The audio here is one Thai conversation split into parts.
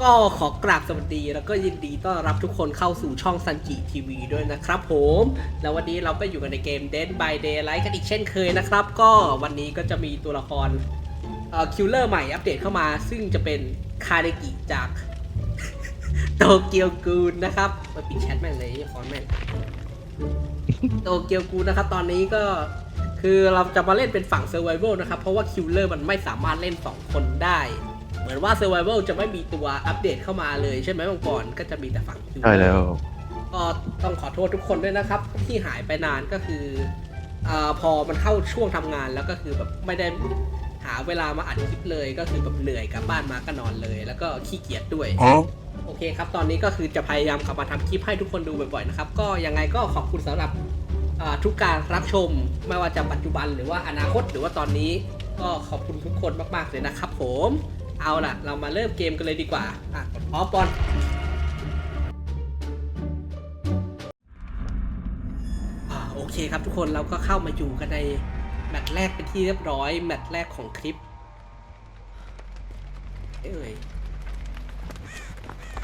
ก็ขอกราบสวัสดีแล้วก็ยินดีต้อนรับทุกคนเข้าสู่ช่องซันจิทีวีด้วยนะครับผม แล้ววันนี้เราก็อยู่กันในเกม Dead by Daylight กันอีกเช่นเคยนะครับ ก็วันนี้ก็จะมีตัวละครเอ่อคิลเลอร์ใหม่อัปเดตเข้ามา ซึ่งจะเป็นคาเดกิจาก โตเกียวกูนนะครับมาปิดแชทแม่งเลยไอ้ฟอนแม่งโตเกียวกูนะครับ ตอนนี้ก็คือเราจะมาเล่นเป็นฝั่ง Survival นะครับ เพราะว่าคิลเลอร์มันไม่สามารถเล่น2คนได้ เหมือนว่า Survival จะไม่มีตัวอัปเดตเข้ามาเลยใช่ไหมบางก่อนก็จะมีแต่ฝั่ง Killer ใช่แล้ว ก็ต้องขอโทษทุกคนด้วยนะครับ ที่หายไปนานก็คืออาพอมันเข้าช่วงทำงานแล้วก็คือแบบไม่ได้หาเวลามาอัดคลิปเลย ก็คือแบบเหนื่อยกลับบ้านมาก็นอนเลย แล้วก็ขี้เกียจด้วย โอเคครับ ตอนนี้ก็คือจะพยายามกลับมาทำคลิปให้ทุกคนดูบ่อยๆนะครับ ก็ยังไงก็ขอบคุณสำหรับอ่าทุกการรับชม ไม่ว่าจะปัจจุบันหรือว่าอนาคตหรือว่าตอนนี้ ก็ขอบคุณทุกคนมากๆเลยนะครับผม เอาล่ะ เรามาเริ่มเกมกันเลยดีกว่า อะกดพร้อมบอลอ่าโอเคครับทุกคนเราก็เข้ามาอยู่กันในแมตช์แรกเป็นที่เรียบร้อย แมตช์แรกของคลิป เอ้ย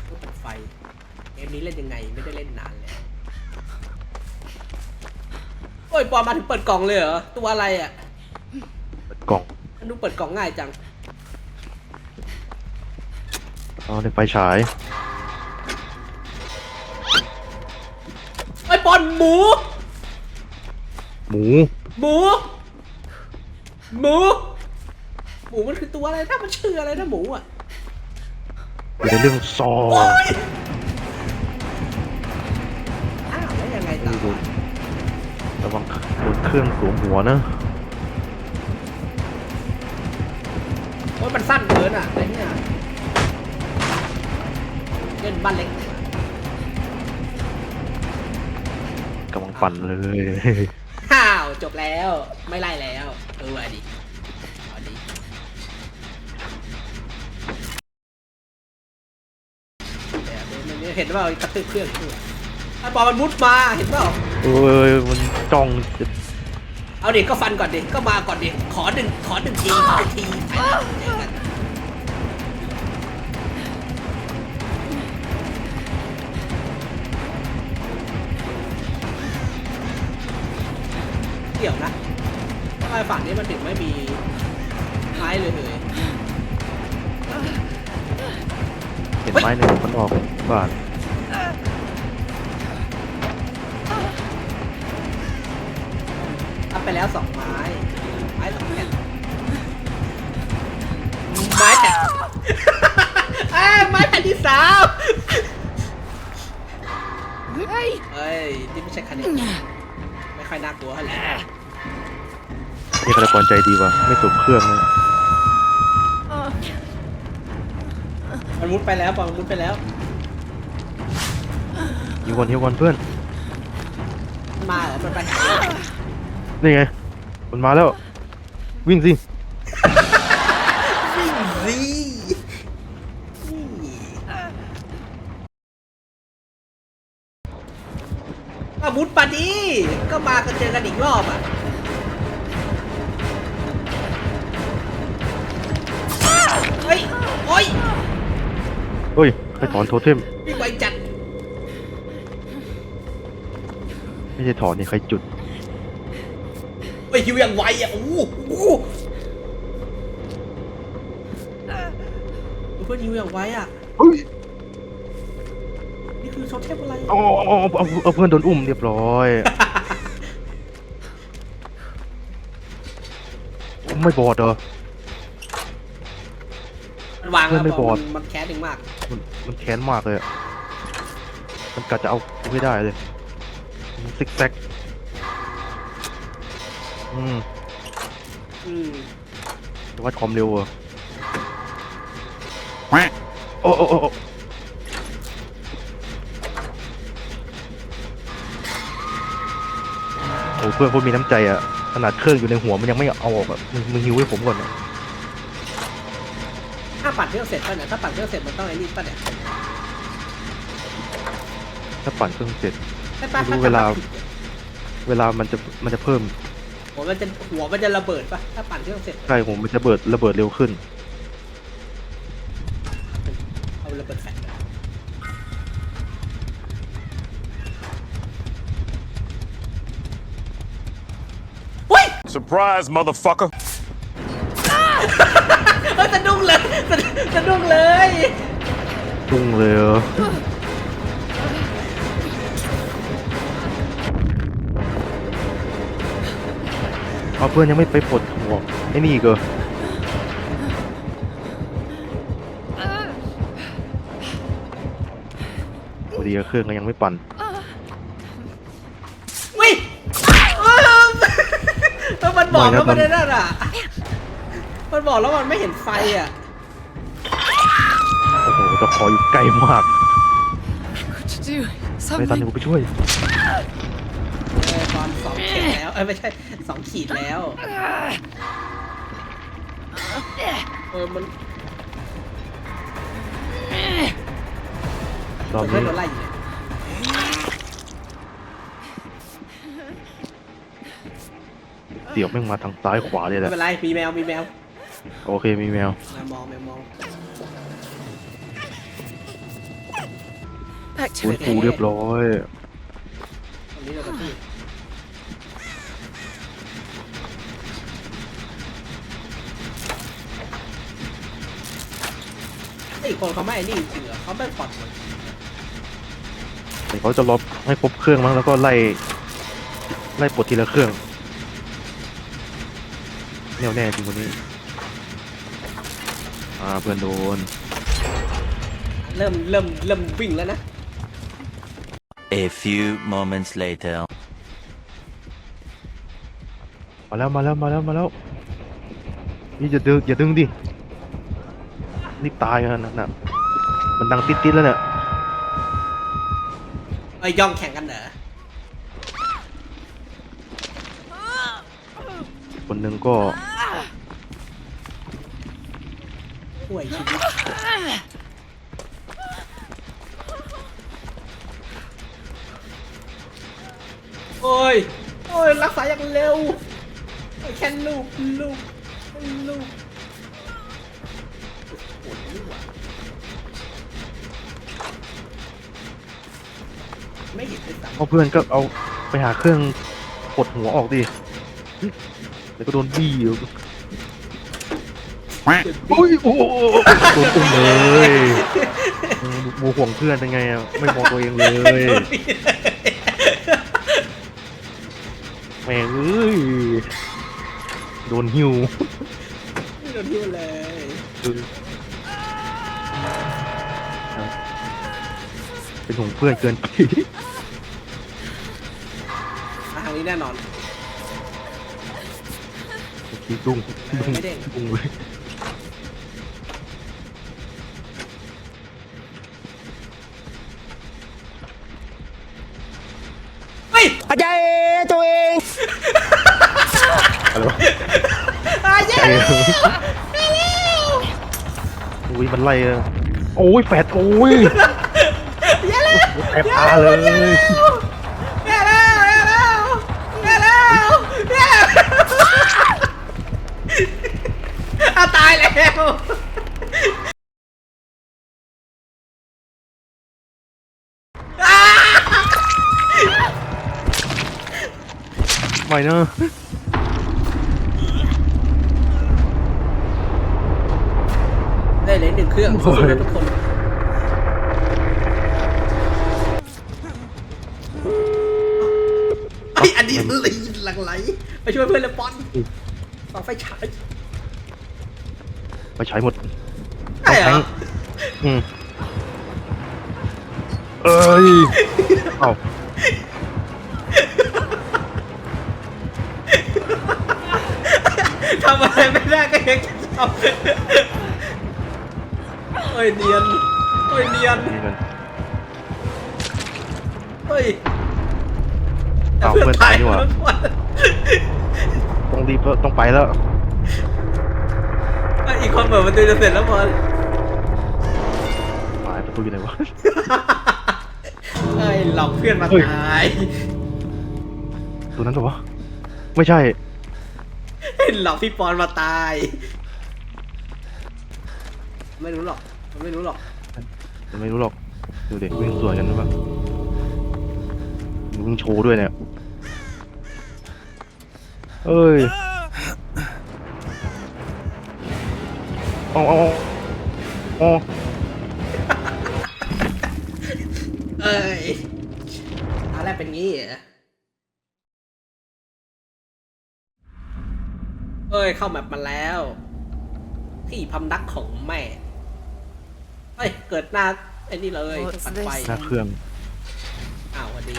ต้องปิดไฟ เกมนี้เล่นยังไงไม่ได้เล่นนานแล้ว โอ้ยปอมมาถึงเปิดกล่องเลยเหรอ ตัวอะไรอะเปิดกล่อง มันดูเปิดกล่องง่ายจัง เอาในไฟฉายไอ้ยปอนหมู หมู หมู หมู หมูมันคือตัวอะไรถ้ามันชื่ออะไรนะหมูอะอยู่ในเรื่องซอโอ้ยอ้าวแล้วยังไงต่อโดนระวังโดนเครื่องสวมหัวนะโอ้ยมันสั้นเกินอะอะไรเนี่ย เล่นบ้านเล็กกำลังปั่นเลยห้าวจบแล้วไม่ไล่แล้วเออเอาดิเอาดิเนี่ยเดี๋ยวเห็นว่ากระตือเครื่องอยู่ไอ้ปอมันมุดมาเห็นเปล่าเอ้ยมันจ้องจะเอาดิก็ฟันก่อนดิก็มาก่อนดิขอหนึ่งขอหนึ่งทีขอหนึ่งที กันเดี๋ยวนะทำไมฝั่งนี้มันถึงไม่มีไม้เลยเลยเห็นไม้หนึ่งมันออกบ้านทำไปแล้วสองไม้ ไม้สองแผ่นไม้แผ่นอ่าไม้แผ่นที่สามเฮ้ยนี่ไม่ใช่คันนี้ไม่ค่อยน่ากลัวเท่าไหร่ นี่ฆาตกรใจดีว่ะไม่สูบเครื่องเลยมันมุดไปแล้วปอมันมุดไปแล้ว ยิงวันยิงวันเพื่อนมันมาเหรอมันไปหานี่ไง มันมาแล้ว วิ่งสิ วิ่งสิก็มุดปาดิก็มากันเจอกันอีกรอบ เฮ้ยใครถอนโทเทมวิ่งไวจัดไม่ใช่ถอนนี่ใครจุดไปฮิวอย่างไวอะโอ้โหโอ้โหเพื่อนฮิวอย่างไวอะเฮ้ยนี่คือโทเทมอะไรเอาเอาเอาเอาเอาเพื่อนโดนอุ้มเรียบร้อยไม่บอดเหรอ มันวางแล้วเพื่อนไม่บบออกดมันมันแค้นเองมากมันมันแค้นมากเลยอะมันกัดจะเอากูให้ได้เลยมันซิกแซกอืมอืมจะวัดความเร็วเหรอโอ้โอ้โอ้โอ้โอ้เพื่อนพวกมีน้ำใจอะขนาดเครื่องอยู่ในหัวมันยังไม่เอาออกแบบมึงมึงหิวให้ผมก่อนนะถ้า ปั่นเครื่องเสร็จป่ะเนี่ยถ้าปั่นเครื่องเสร็จมันต้องไอ้นี่ป่ะเนี่ยถ้าปั่นเครื่องเสร็จ ใช่ป่ะไม่รู้เวลาเวลามันจะมันจะเพิ่มหัวมันจะหัวมันจะระเบิดป่ะถ้าปั่นเครื่องเสร็จใช่ผมมันจะเบิดระเบิดเร็วขึ้น เอาเอาระเบิดแฟลชไปเฮ้ย Surprise, motherfucker. เฮ้ยสะดุ้งเลยสะสะดุ้งเลยดุ้งเลยเหรอเอาเพื่อนยังไม่ไปปลดหัวไอ้นี่อีก็พอดีอะเครื่องก็ยังไม่ปั่นวิแล้วมันบอกแล้วมันได้นั่นอะ มันบอกแล้วมันไม่เห็นไฟอะ โอ้โหตะขออยู่ไกลมาก What to do? ไม่ทัน Something. เดี๋ยวกูไปช่วย เออตอนสองขีดแล้ว เออไม่ใช่สองขีดแล้ว เออมันรอบเพื่อนนี้โดนไล่อยู่เนี่ยเดี๋ยวแม่งมาทางซ้ายขวาเลยแหไม่ละเป็นไรมีแมวมีแมว โอเคมีแมวแมวมองแมวมอง Back ฟื้ to น it. ฟูเรียบร้อยตรงนี้เราก็ที่ไอ้คนเขาไม่ไอ้นี่จริงๆเหรอเขาไม่ปลอดภัยแต่เขาจะลบให้ครบเครื่องมั้งแล้วก็ไล่ ไล่ปลดทีละเครื่องแน่วแน่จริงคนนี้ อ่าเพื่อนโดน เริ่มเริ่มเริ่มวิ่งแล้วนะ A few moments later. มาแล้วมาแล้วมาแล้วมาแล้วนี่อย่าดึงอย่าดึงดิรีบตายกันนะน่ะมันดังติดติดๆแล้วเนี่ยไอ้ยย่องแข่งกันเหรอคนหนึ่งก็ ห่วยชีวิตโอ้ย โอ้ย รักษาอย่างเร็วไอ้แค่ลูกลูกลูกปวดนี่หว่าไม่เห็นเลยสักเพราะเพื่อนก็เอาไปหาเครื่องปลดหัวออกดิเดี๋ยวก็โดนบี้อยู่ อ้ยโอ้โหโดนตุ้มเลยอืมโมห่วงเพื่อนเป็นไงอะไม่มองตัวเองเลยแม่งเอ้ยโดนหิวไม่โดนที่เลยเป็นห่วงเพื่อนเกินไปมาทางนี้แน่นอนเมื่อกี้ดุ้งดุ้งไม่เด้ งดุ้งเลยเฮ้ยอะไรวะอาเย้ใจเอออุ้ยมันไล่อะโอ้ยแฟดโอ้ยเย้แล้วแฟดตาเลยเย้แล้วเย้แล้วเย้แล้วเย้อาตายแล้ว ไม่นะได้เลยหนึ่งเครื่องสู้ๆนะทุกคนไอยอันนี้ไหลหลังไหลไปช่วยเพื่อนเลยปอนต่อไฟฉายไปใช้หมด ใช่เหรออืมเอ้ย เอ้า ทำอะไรไม่ได้ก็ยังจะทำเฮ้ยเนียนเฮ้ยเนียนนี่มันเฮ้ยอ้าวเพื่อนตายนี่หว่าต้องรีบแล้วต้องไปแล้วไอ้อีกคนเปิดประตูจะเสร็จแล้วบอลหายประตูอยู่ไหนวะเฮ้ยหลอกเพื่อนมาเฮ้ยตายตัวนั้นเหรอวะไม่ใช่เฮ้ย หลอกพี่ปอนมาตาย ไม่รู้หรอกมันไม่รู้หรอก มันไม่รู้หรอก ดูเด็กวิ่งสวนกันหรือเปล่าวิ่งโชว์ด้วยเนี่ยเอ้ยเอาเอาเอาเอาเอ้ยอะไรกเป็นงี้เหรอ เอ้ย เข้าแมปมาแล้ว ที่พำนักของแม่เฮ้ย เกิดหน้าไอ้นี่เลย What's ปัดไฟ this? หน้าเครื่องอ้าวสวัสดี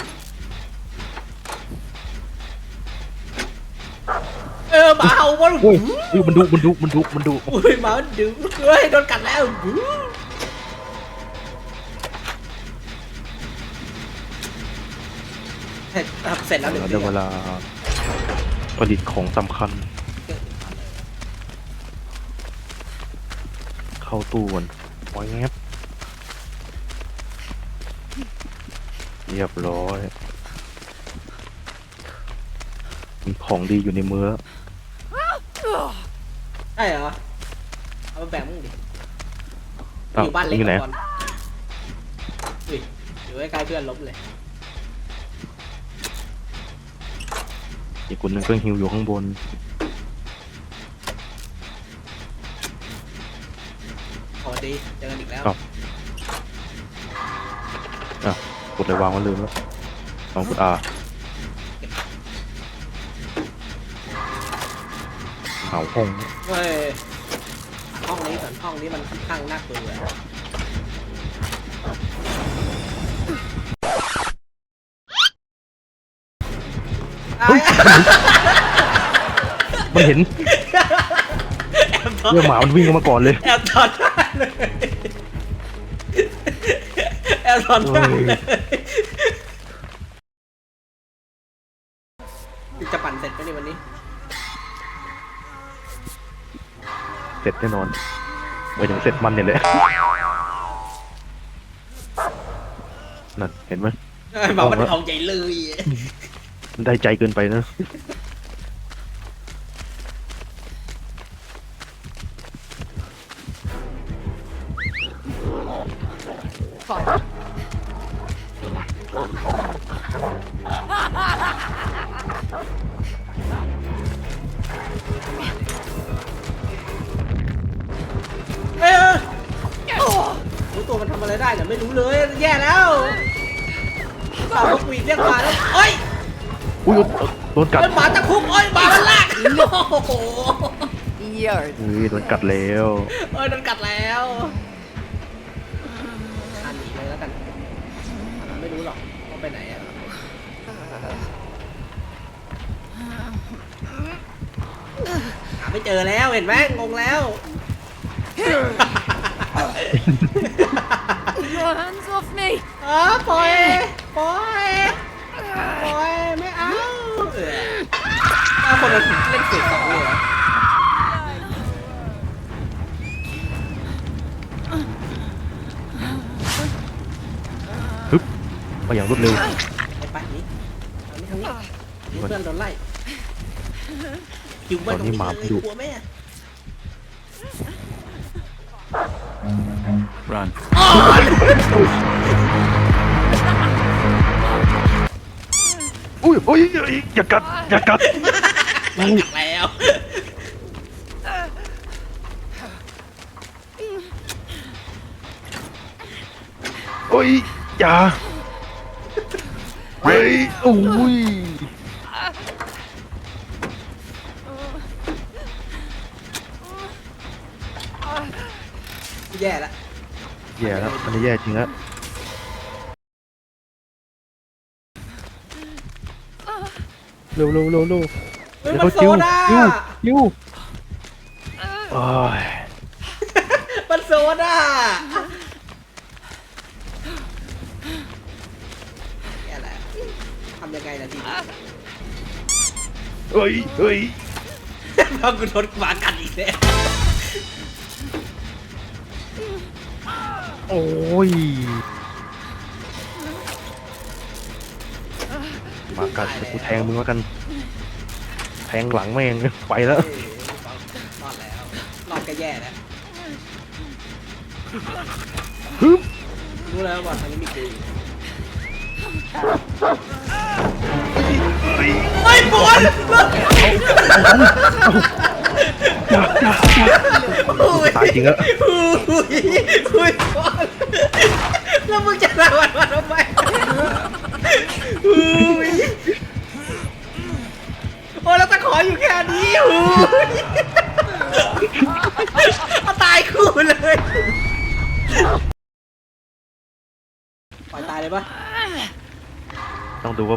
เออหมาเห่ามันอุ้ยอุ้ยมันดุมันดุมันดุมันดุอุ้ยหมามันดึงเฮ้ยโดนกัดแล้วเสร็จครับเสร็จแล้วหนึ่งได้เดือนเวลาผลิตของสำคัญ เข้าตู้ก่อนไว้แงบเรียบร้อยมีของดีอยู่ในมือแล้วใช่เหรอ เอามาแบ่งมึงดิ อ้าวอยู่บ้านเล็กอยู่ไหนก่อนอุ้ยอยู่ใกล้ๆเพื่อนล้มเลย อีกคนหนึงก็ฮิวอยู่ข้างบน สวัสดีเจอกันอีกแล้วครับ อะกดเลยวางไว้ลืมแล้วลองกดอาเอาห้องเฮ้ยห้องนี้ก่อนห้องนี้มันค่อนข้างน่ากลัวมันเห็นแอบถอดเรื่องหมามันวิ่งเข้ามาก่อนเลย แอบถอดหน้า เลยแอบถอดหน้าเลยจะปั่นเสร็จไหมในยวันนี้ เสร็จแน่นอนไปถึงเสร็จมันเนี่ยแหละนั่นเห็นไหมไอ้หมามันเอาใหญ่เลย มันได้ใจเกินไปนะ ดนกัดเอ้ยหมาตะคุบเอ้ยหมามันลากโอ้โห Yard. อุ้ยโดนกัดแล้วเอ้ยโดนกัดแล้วอันหนีเลยแล้วกันไม่รู้หรอกว่าไปไหนอะหาไม่เจอแล้วเห็นไหมงงแล้ว Your hands off me. อ๋อปล่อยปล่อย ปล่อยไม่เอาเออเอาคนละเล่นเสียงสองเลยเหรอฮึบมาอย่างรวดเร็ว ไปไปนี่ทางนี้ทางนี้นี่เพื่อนโดนไล่คิวเพื่อนตรงนี้เลยกลัวไหมอะ Run. อุ้ยอุ้ยอุ้ยอย่ากัดอย่ากัดมันหนักแล้ว อุ้ยอย่าเฮ้ยอุ้ยแย่ละแย่แล้วมันจะแย่จริงแล้ว เร็วเร็วเร็วเร็วเฮ้ยเดี๋ยวมันเขาโซคิวดาคิวคิวโอ้ยมันโซดาแย่แล้วทำยังไงล่ะทีนี้เฮ้ยเฮ้ยพอกูโดนหมากัดอีกแล้วโอ้ย มากัดเดี๋ยวกูแทงมึงแล้วกัน แทงหลังแม่งไปแล้ว รอดแล้วรอดก็แย่แล้วฮึบ รู้แล้วว่าทางนี้มีกูอยู่ไอ้ไอ้บอลโอ้ยตายจริงอะอุ้ยอุ้ย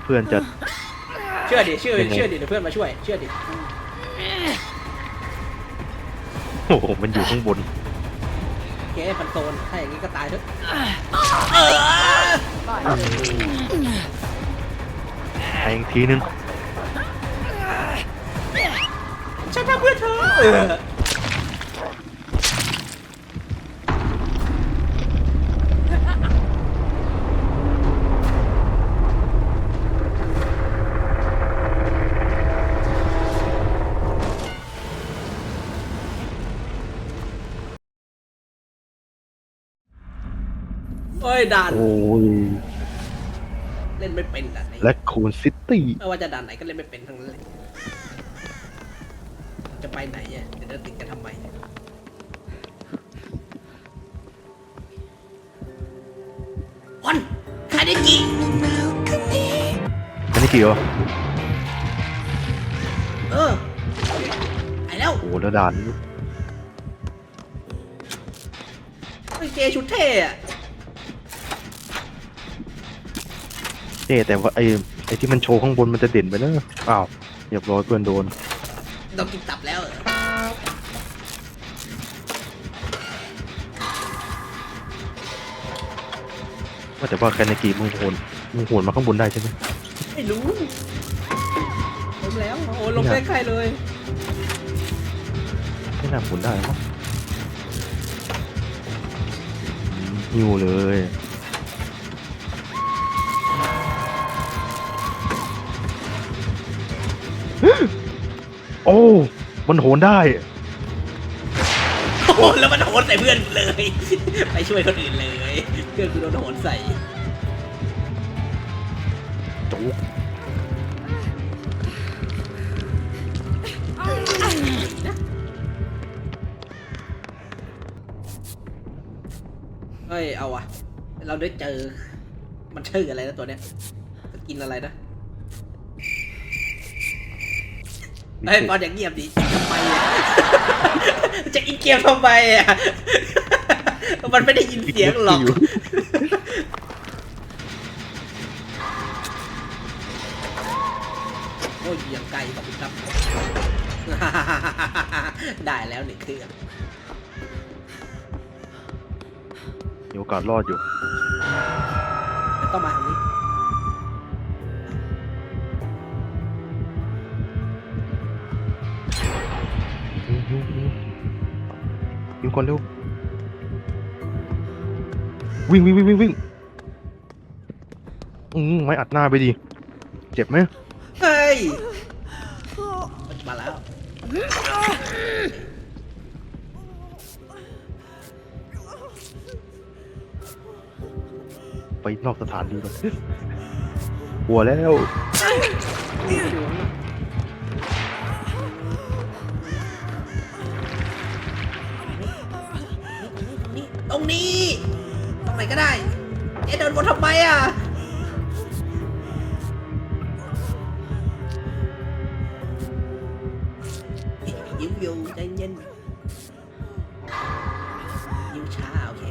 เพื่อนจะ เชื่อดิเชื่อยังไง เชื่อดิเดี๋ยวเพื่อนมาช่วย เชื่อดิโอ้โหมันอยู่ข้างบนโอเคพันโซนถ้าอย่างนี้ก็ตายเถอะแทงทีนึงฉันทำเพื่อเธอเออ เฮ้ยด่านโอ้ยเล่นไม่เป็นด่านไหนและคูนซิตี้ไม่ว่าจะด่านไหนก็เล่นไม่เป็นทั้งนั้นเลยจะไปไหนอะเดี๋ยวจะติดกันทำไมเนี่ยวันคาเดกิอันนี้กี่วะเออไปแล้วโอ้โหแล้วด่านนี้ไอ้เจชุดเท่อะ เจ๊แต่ว่าไอ้ไอ้ที่มันโชว์ข้างบนมันจะเด่นไปเนอะอ้าวเรียบร้อยเพื่อนโดนต้องกินตับแล้วเหรอว่าแต่ว่าแคนากีมึงโหนมึงโหนมาข้างบนได้ใช่ไหมไม่รู้ลงแล้วโอ้ลงใกล้ๆเลยไม่น่าโหนได้หรอกหิวเลย โอ้ มันโหนได้ โอ้โหแล้วมันโหนใส่เพื่อนเลย ไปช่วยคนอื่นเลย เพื่อนกูโดนโหนใส่ จุกเฮ้ย เอาอะเราได้เจอ มันชื่ออะไรนะตัวเนี้ย กินอะไรนะ เฮ้ยบอลอย่างเงียบดิทำไมอะจะอินเกมทำไมอะมันไม่ได้ยินเสียงหรอก โอ้ยเยี่ยงไกลขอบคุณครับ ได้แล้วหนึ่งเครื่องมีโอกาสรอดอยู่ไม่ต้องมาทางนี้ ก่อนเร็ววิ่งวิ่งวิ่งวิ่งวิ่งอืมไม่อัดหน้าไปดิเจ็บไหมเฮ้ยมันมาแล้วไปนอกสถานที่ก่อนกลัวแล้ว รงนี้ ตรงไหนก็ได้ เอ๊ะเดินวนทำไมอะยิ้มอยู่ใจเย็นยิ้มช้าโอเค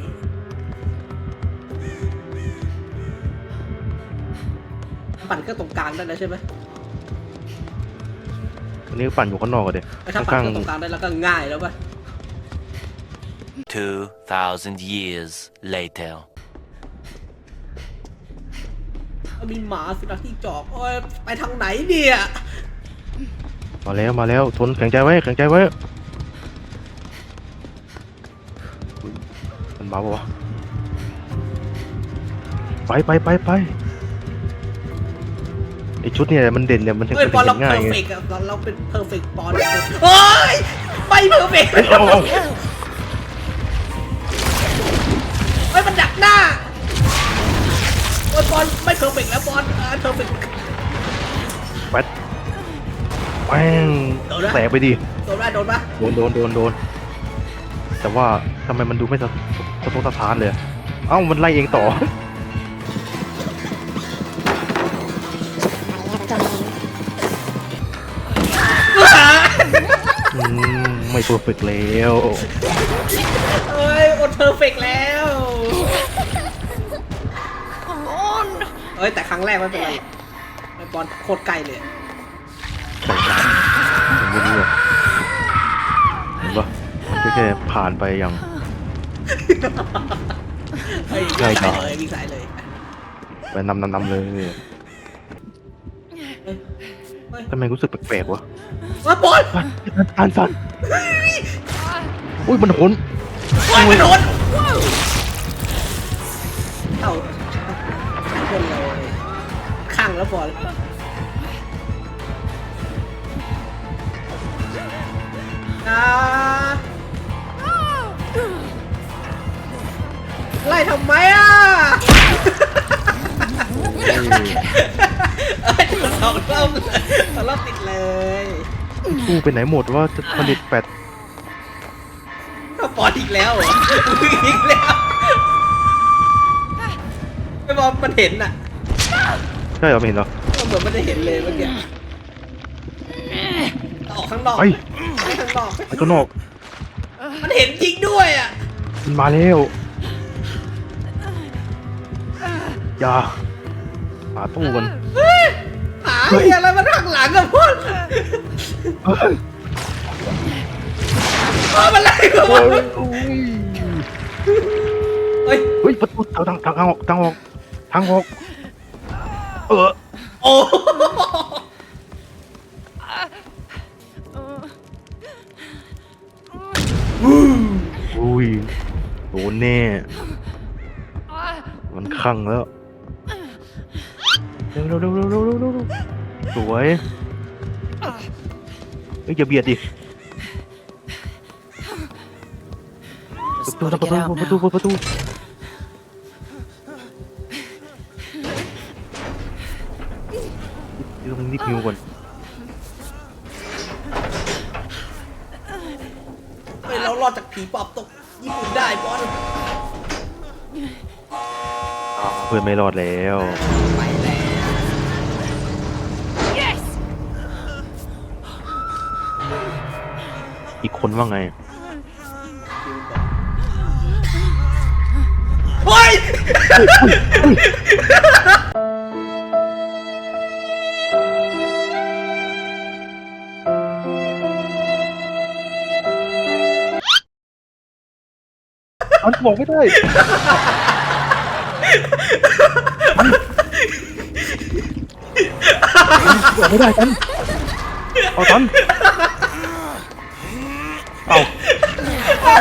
ปั่นก็ตรงกลางได้แล้วใช่ไหมวันนี้ปั่นอยู่ข้างนอกกันเด็กถ้าปั่ข้านงก็ตรงกลางได้แล้วก็ง่ายแล้วป่ะ 2,000 years later. มีหมาสุนัขที่จอกโอ้ยไปทางไหนเนี่ยๆมาแล้วมาแล้วทนแข็งใจไว้แข็งใจไว้อุ๊ยมันมาปะวะไปไปไปไปไอชุดเนี่ยมันเด่นเนี่ยมันถึงเฮ้ยมันบอลถึเรางเพง่าอยร์ไงเฟกต์อะเราเราเป็นเพอร์เฟกต์บอลโอ้ยไปเพอร์เฟกต์ เอ้ยเอาเอา ไม่เพอร์เฟกต์แล้วบอลอ่าเพอร์เฟกต์แป๊ดแป้งโดนละแสบไปดิโดนปะโดนปะโดนโดนโดนโดนแต่ว่าทำไมมันดูไม่สะสะทกสะท้านเลย เอ้ามันไล่เองต่ออืมไม่เพอร์เฟกต์แล้วเอ้ยอดเพอร์เฟกต์แล้ว อ้ยแต่ครั้งแรกไม่เป็นไรไอ้บอลโคตรไกลเลยใส่น้ำผมไม่รู้อะเห็นปะแค่ๆผ่านไปอย่าง เฮ้ยไกลวิ่งจัสายงเลยวิ่งสายเลยไปนำนำนำเลยเฮ้ยเฮ้ยทำไมรู้สึกแปลกๆวะเฮ้ยบอลอันสันอุ้ยมันหนโอ้ยมันโดนเอ้าคนเราข้าง แล้วบอลอ่าไล่ทำไมอะเอ้ยสองรอบเลยสองรอบติดเลยกูไปไหนหมดว่าจะผลิตแปดก็บอลอีกแล้วเหรออีกแล้วไอ้บอลมันเห็นอะ ใช่เหรอไม่เห็นเหรอก็เหมือนมันได้เห็นเลยเมื่อกี้ออกข้างนอกไปไปข้างนอกไปข้างนอกมันเห็นจริงด้วยอะ มันมาแล้วอย่าหาตู้กันเฮ้ยหาเหี้ยอะไรมาข้างหลังกับพวกเฮ้ยเออมันไล่กับโอ้มันยโอ้ยเฮ้ยเฮ้ยประตูทางทางทางออกทางออกทางออก เออโอ้อุ้ยโดนแน่ มันคลั่งแล้ว เร็วเร็วเร็วเร็วเร็วเร็วเร็วสวยเฮ้ยอย่าเบียดดิ Just ประตู gotta ประ get ตู out ประตู now. ประตู เดี๋ยวต้องนิดนิ้วก่อนเฮ้ยเรารอดจากผีปอบตกญี่ปุ่นได้บอลอ่าเพื่อนไม่รอดแล้ว ไปแล้ว Yes. อีกคนว่าไง เฮ้ย มันบอกไม่ได้ บอกไม่ได้ตันเอาตันเอาเอา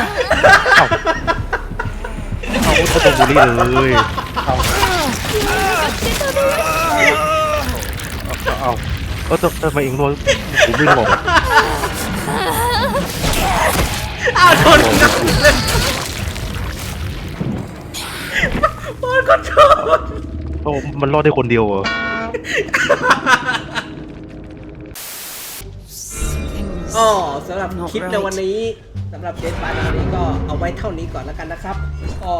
เอาเขาจะบูลลี่เลยเอาเอาเอาก็จะทำไมเองโดนผมไม่บอกอ้าวโดนงับเลย บอลก็โดนโอ้มันรอดได้คนเดียวเหรออ๋อสำหรับคลิปในวันนี้สำหรับเดนบาร์ในวันนี้ก็เอาไว้เท่านี้ก่อนแล้วกันนะครับ ก็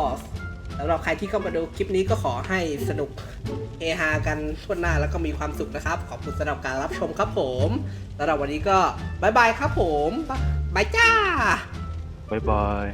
สำหรับใครที่เข้ามาดูคลิปนี้ก็ขอให้สนุกเฮฮากันทั่วหน้าแล้วก็มีความสุขนะครับ ขอบคุณสำหรับการรับชมครับผมสำหรับวันนี้ก็บายบายครับผมบายจ้า บ๊ายบาย